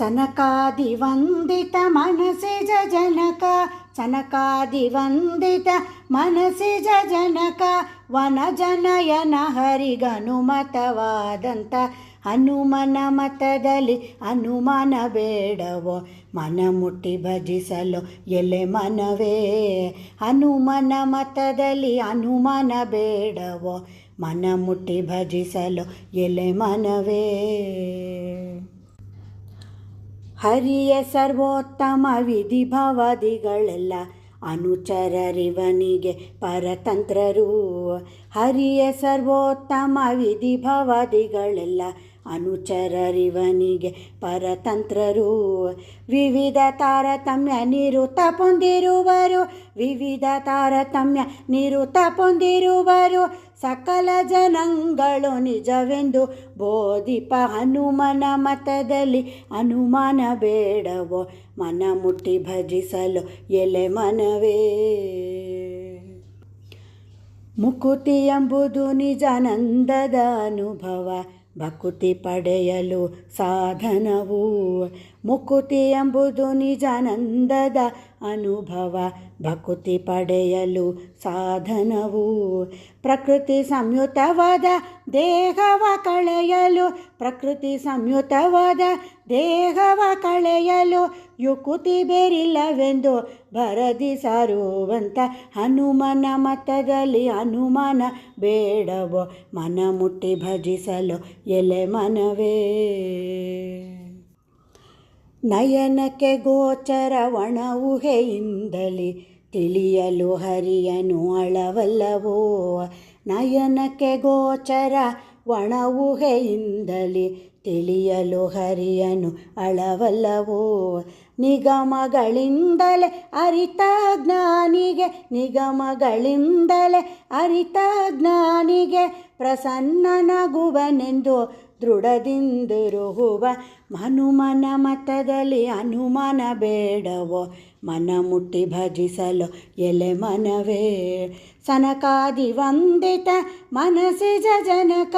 ಸನಕಾದಿವಂದಿತ ಮನಸಿಜ ಜನಕ ಸನಕಾದಿವಂದಿತ ಮನಸಿಜ ಜನಕ, ವನಜನಯನ ಹರಿಗನುಮತವಾದಂಥ ಹನುಮನ ಮತದಲ್ಲಿ ಅನುಮಾನ ಬೇಡವೋ, ಮನ ಮುಟ್ಟಿ ಭಜಿಸಲು ಎಲೆ ಮನವೇ, ಹನುಮನ ಮತದಲ್ಲಿ ಅನುಮಾನ ಬೇಡವೋ, ಮನ ಮುಟ್ಟಿ ಭಜಿಸಲು ಎಲೆ ಮನವೇ. ಹರಿಯ ಸರ್ವೋತ್ತಮ ವಿಧಿ ಭವದಿಗಳೆಲ್ಲ ಅನುಚರರಿವನಿಗೆ ಪರತಂತ್ರರು. ಹರಿಯ ಸರ್ವೋತ್ತಮ ವಿಧಿ ಭವದಿಗಳೆಲ್ಲ ಅನುಚರರಿವನಿಗೆ ಪರತಂತ್ರರು. ವಿವಿಧ ತಾರತಮ್ಯ ನಿರುತ ಪೊಂದಿರುವರು ವಿವಿಧ ತಾರತಮ್ಯ ನಿರುತ ಪೊಂದಿರುವರು. ಸಕಲ ಜನಗಳು ನಿಜವೆಂದು ಬೋಧಿಪ ಹನುಮನ ಮತದಲ್ಲಿ ಅನುಮಾನ ಬೇಡವೋ. ಮನ ಮುಟ್ಟಿ ಭಜಿಸಲು ಎಲೆ ಮನವೇ. ಮುಕುತಿ ಎಂಬುದು ನಿಜಾನಂದದ ಅನುಭವ. ಭಕುತಿ ಪಡೆಯಲು ಸಾಧನವು. ಮುಕುತಿ ಎಂಬುದು ನಿಜಾನಂದದ ಅನುಭವ. ಭಕುತಿ ಪಡೆಯಲು ಸಾಧನವು. ಪ್ರಕೃತಿ ಸಂಯುತವಾದ ದೇಹವ ಕಳೆಯಲು, ಪ್ರಕೃತಿ ಸಂಯುತವಾದ ದೇಹವ ಕಳೆಯಲು ಯುಕುತಿ ಬೇರಿಲ್ಲವೆಂದು ಭರದಿ ಸಾರುವಂತ ಹನುಮನ ಮತದಲ್ಲಿ ಹನುಮಾನ ಬೇಡವೋ ಮನ ಮುಟ್ಟಿ ಭಜಿಸಲು ಎಲೆ ಮನವೇ. ನಯನಕ್ಕೆ ಗೋಚರ ಒಣ ಊಹೆಯಿಂದಲೇ ತಿಳಿಯಲು ಹರಿಯನು ಅಳವಲ್ಲವೋ. ನಯನಕ್ಕೆ ಗೋಚರ ಒಣ ಊಹೆಯಿಂದಲೇ ತಿಳಿಯಲು ಹರಿಯನು ಅಳವಲ್ಲವೋ. ನಿಗಮಗಳಿಂದಲೇ ಅರಿತ ಜ್ಞಾನಿಗೆ ನಿಗಮಗಳಿಂದಲೇ ಅರಿತ ಜ್ಞಾನಿಗೆ ಪ್ರಸನ್ನನಗುವನೆಂದು ದೃಢದಿಂದಿರುಹುವ ಹನುಮನ ಮತದಲ್ಲಿ ಅನುಮಾನ ಬೇಡವೋ, ಮನ ಮುಟ್ಟಿ ಭಜಿಸಲು ಎಲೆ ಮನವೇ. ಸನಕಾದಿ ವಂದಿತ ಮನಸಿಜ ಜನಕ,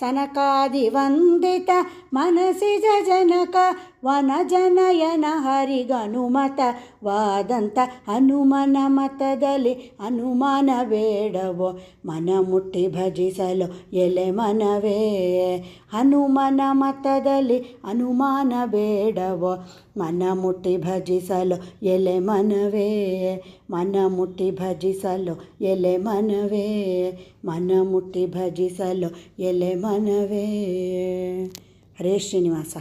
ಸನಕಾದಿ ವಂದಿತ ಮನಸಿಜ ಜನಕ ವನ ಜನಯನ ಹರಿಗನುಮತ ವಾದಂತ ಹನುಮನ ಮತದಲ್ಲಿ ಅನುಮಾನ ಬೇಡವೋ, ಮನ ಮುಟ್ಟಿ ಭಜಿಸಲು ಎಲೆ ಮನವೇ. ಹನುಮನ ಮತದಲ್ಲಿ ಅನುಮಾನ ಬೇಡವ? ಮನ ಮುಟ್ಟಿ ಭಜಿಸಲು ಎಲೆ ಮನವೇ? ಮನ ಮುಟ್ಟಿ ಭಜಿಸಲು ಎಲೆ ಮನವೇ? ಮನ ಮುಟ್ಟಿ ಭಜಿಸಲು ಎಲೆ ಮನವೇ? ಹರೇ ಶ್ರೀನಿವಾಸ.